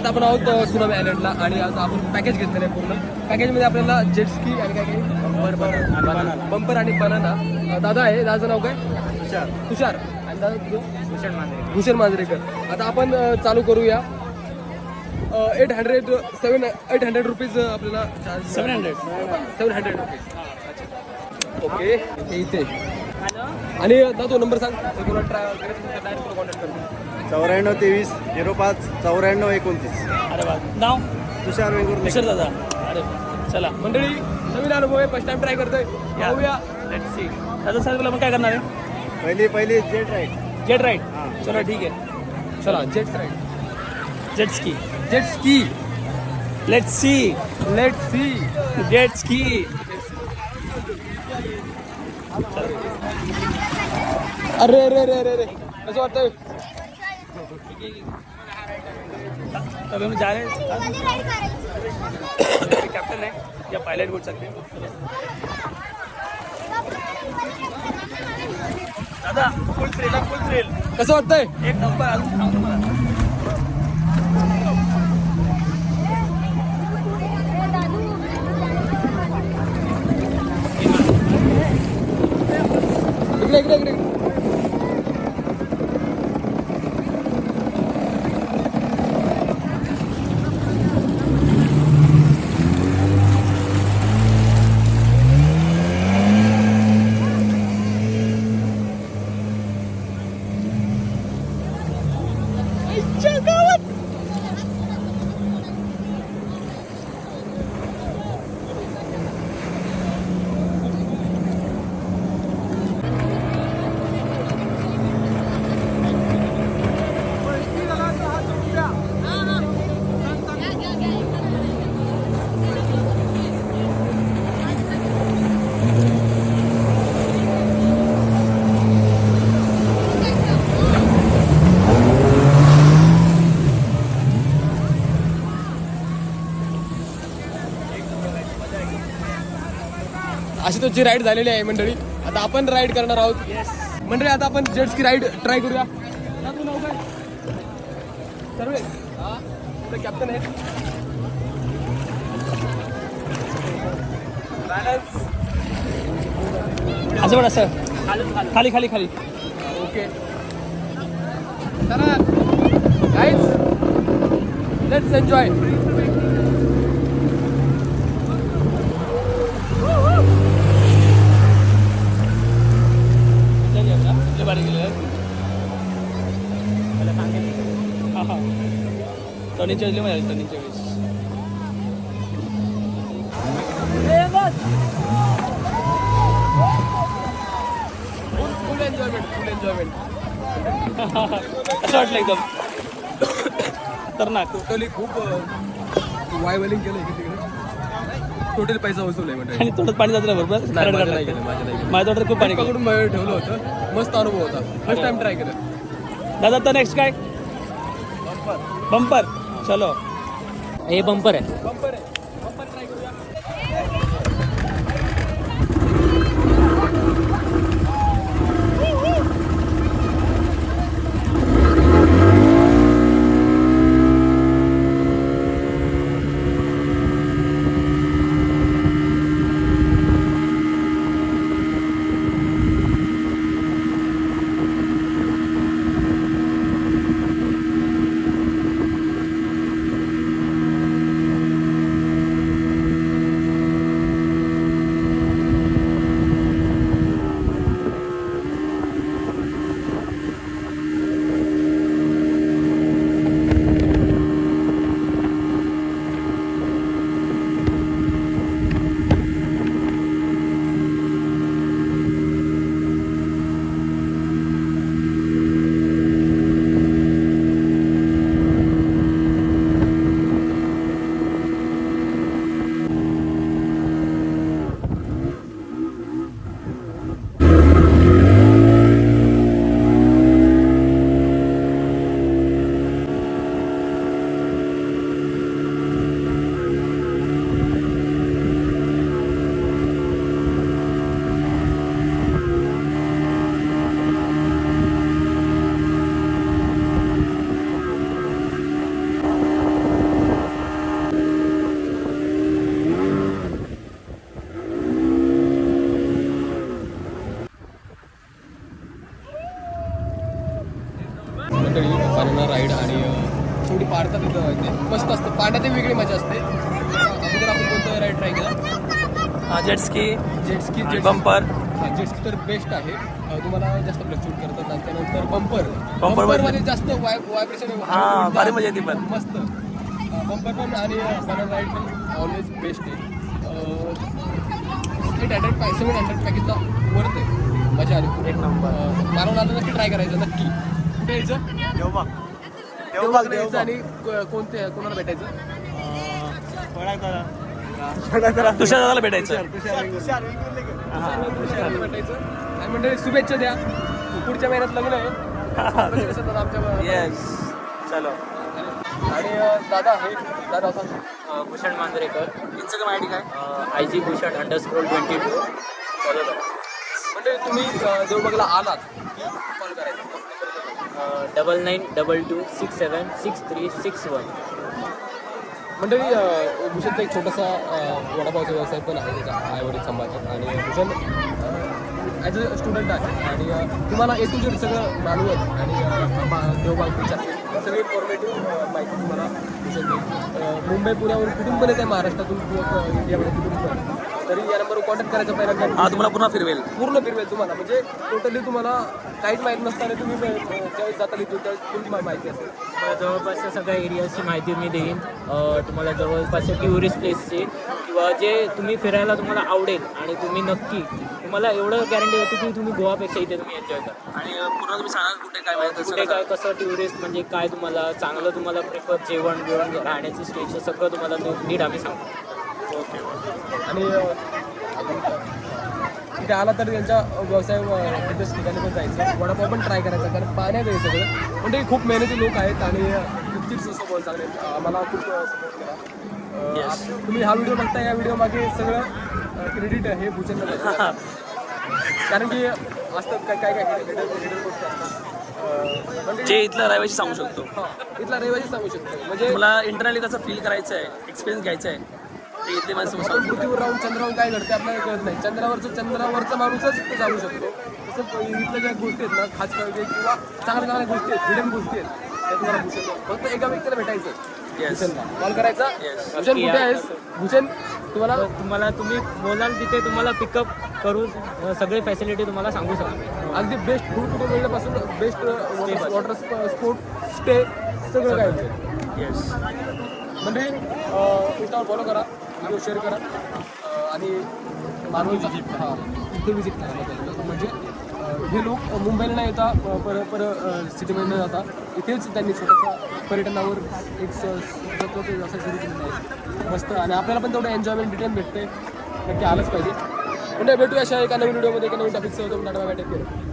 आता आपण आहोत सुनामी आयलंडला आणि आता आपण पॅकेज घेतलेलं आहे पूर्ण. पॅकेजमध्ये आपल्याला जेट स्की आणि काय काय? बंपर आणि बनाना दादा आहे दादाचं नाव काय? तुषार. तुषार. आणि दादा? भूषण मांजरे भूषण मांजरेकर. आता आपण चालू करूया. Eight hundred seven eight hundred rupees आपल्याला charge seven hundred seven hundred rupees okay इथे. आणि दादा तो नंबर सांग. तुला ट्राय डायरेक्ट कॉन्टॅक्ट करतो चौऱ्याण्णव तेवीस झिरो पाच चौऱ्याण्णव एकोणतीस. अरे वा. नाव? तुषार वेंगुर्ले. भूषण दादा. अरे वा. चला. मंडळी नवीन अनुभव आहे फर्स्ट टाइम ट्राय करतोय. जाऊया लेट्स सी दादा सांगितलं आपण काय करणार आहे? पहिली पहिली जेट राईड जेट राईड हां. चला ठीक आहे. चला jet ride jet ski jet ski let's see let see jet ski अरे अरे अरे अरे अरे. कसं वाटतंय? अभी हम जा रहे हैं। कैप्टन है। या पायलट बोल सकते हैं। दादा फुल थ्रिल फुल थ्रिल कसं वाटतंय एक नंबर अजून इकडे इकडे इकडे अशी तुझी राईड झालेली आहे मंडळी. आता आपण राईड करणार आहोत. मंडळी आता आपण जेट स्की राईड ट्राय करूया. सर्वे. हा कॅप्टन आहे असं बघ असं खाली खाली. खाली ओके चला. गाईज लेट्स एन्जॉय गेलं हा हा. टर्निंगच्या वेळेस लय मजा आली टर्निंगच्या वेळेस. फुल एन्जॉयमेंट फुल एन्जॉयमेंट असं वाटलं एकदम. खतरनाक. टोटली खूप वायवलिंग केलं इकडे तिकडे. टोटल पैसा वसूल आहे आणि तोंडात पाणी जातं बरोबर? नाही, केलं. माझ्या तोंडात खूप पाणी गेलं. पकडून बाहेर ठेवलं होतं. मस्त अनुभव होता. फर्स्ट टाइम ट्राय केलं. दादा तर नेक्स्ट काय? बंपर चलो. हे बंपर आहे. बंपर आहे. पाण्यात वेगळी मजा असते. अगोदर आपण कोणतं राईड ट्राय केला. Jet ski jet bumper jet ski तर बेस्ट आहे. तुम्हाला जास्त फ्लक्च्युएट करतात आणि त्यानंतर बंपर Bumper मध्ये- मध्ये जास्त वायब्रेशन हा, भारी मजा येते पण. मस्त. बंपर पण आणि बनर राईड पण ऑलवेज बेस्ट आहे. Eight hundred five seven hundred पॅकेजचा worth आहे. मजा आली. एक नंबर मानव आलं नक्की ट्राय करायचं नक्की. कुठे यायचं? देवबाग आणि कोणते कोणाला भेटायचं? तुषार दादाला भेटायचं. भेटायचं. आणि म्हणजे शुभेच्छा द्या. पुढच्या महिन्यात लग्न आहे. आमच्या येस चलो. आणि दादा आहे दादा असा. Bhushan Manjrekar. Instagram I D काय? I G Bhushan underscore twenty two म्हणजे तुम्ही देवबागला आलात की कॉल करायचा? Double nine double two six seven six three six one. मंडळी भूषणचा एक छोटासा वडापावचा व्यवसाय पण आहे त्याच्या आईवडील सांभाळतात आणि भूषण ॲज अ स्टुडंट आहे. आणि तुम्हाला ए टू जेड सगळं मानवत आणि अं, मा- असेल सगळी इन्फॉर्मेटिव्ह माहिती तुम्हाला भूषण देईल मुंबई पुण्यावरून कुठून पण येते महाराष्ट्रातून किंवा इंडियामध्ये कुठून पण? तरी या नंबरवर कॉन्टॅक्ट करायचा पहिल्यांदा. हा तुम्हाला पुन्हा फिरवेल. पूर्ण फिरवेल तुम्हाला. म्हणजे टोटली तुम्हाला काहीच माहीत नसताना तुम्ही ज्यावेळेस जाता लिहितो त्यावेळेस तुमची मा- माहिती असेल. मला जवळपासच्या सगळ्या एरियाची माहिती मी देईन. तुम्हाला जवळपासच्या टुरिस्ट प्लेसची किंवा जे तुम्ही फिरायला तुम्हाला आवडेल आणि तुम्ही नक्की तुम्हाला एवढं गॅरंटी देतो की तुम्ही गोवापेक्षा इथे तुम्ही एन्जॉय करा. आणि पूर्ण तुम्ही सांगा कुठे काय माहिती कुठे काय कसं टुरिस्ट म्हणजे काय तुम्हाला चांगलं तुम्हाला प्रिफर जेवण बिवण राहण्याची स्टेज सगळं तुम्हाला नी- नीट आम्ही सांगतो. आणि अं, तिथे आला तर त्यांच्या व्यवसाय तिथेच ठिकाणी पण जायचं वडापाव पण ट्राय करायचा कारण पाण्यात आहे सगळं म्हणजे खूप मेहनती लोक आहेत आणि नक्कीच सपोर्ट चांगले आहेत. आम्हाला खूप सपोर्ट केला तुम्ही हा व्हिडिओ बघता या व्हिडिओ मागे सगळं क्रेडिट हे भूषणला कारण की असतं काय काय काय गोष्टी असतात म्हणजे जे इथलं रहिवाशी सांगू शकतो हा, इथला रहिवासी सांगू शकतो म्हणजे मला इंटरनली कसं फील करायचं आहे एक्सपिरियन्स घ्यायचा आहे ते इथले माणसं सांगू पृथ्वीवर राहून चंद्रावर काय घडते आपल्याला कळत नाही. चंद्रावरचं चंद्रावरचा माणूसच ते जाणू शकतो. तसं इथल्या ज्या गोष्टी आहेत ना खास पाहिजे किंवा चांगल्या चांगल्या गोष्टी आहेत हिडन गोष्टी आहेत त्या तुम्हाला भूषण फक्त एका व्यक्तीला भेटायचं. भूषणला. कॉल करायचा. भूषण कुठे आहेस? भूषण तुम्हाला तुम्हाला तुम्ही बोलाल तिथे तुम्हाला पिकअप करून अ, सगळे फॅसिलिटी तुम्हाला सांगू शकतो. अगदी बेस्ट फूड कुठे मिळण्यापासून बेस्ट वॉटर स्पोर्ट स्टे सगळं काय होतं येस म्हणजे इंस्टावर फॉलो करा. व्हिडिओ शेअर करा. आणि मानवचा हां इथे विजिट पाहिजे म्हणजे हे लोक मुंबईला नाही येता पर पर सिटीमध्ये न जाता इथेच त्यांनी स्वतःचा पर्यटनावर एक स्वतःचा व्यवसाय सुरू केलेला आहे. मस्त. आणि आपल्याला पण तेवढं एन्जॉयमेंट डिटेल भेटते नक्की आलंच पाहिजे. म्हणजे भेटूया अशा एका नवीन व्हिडिओमध्ये एका नवीन टॉपिकसह टाटा बाय टेक केअर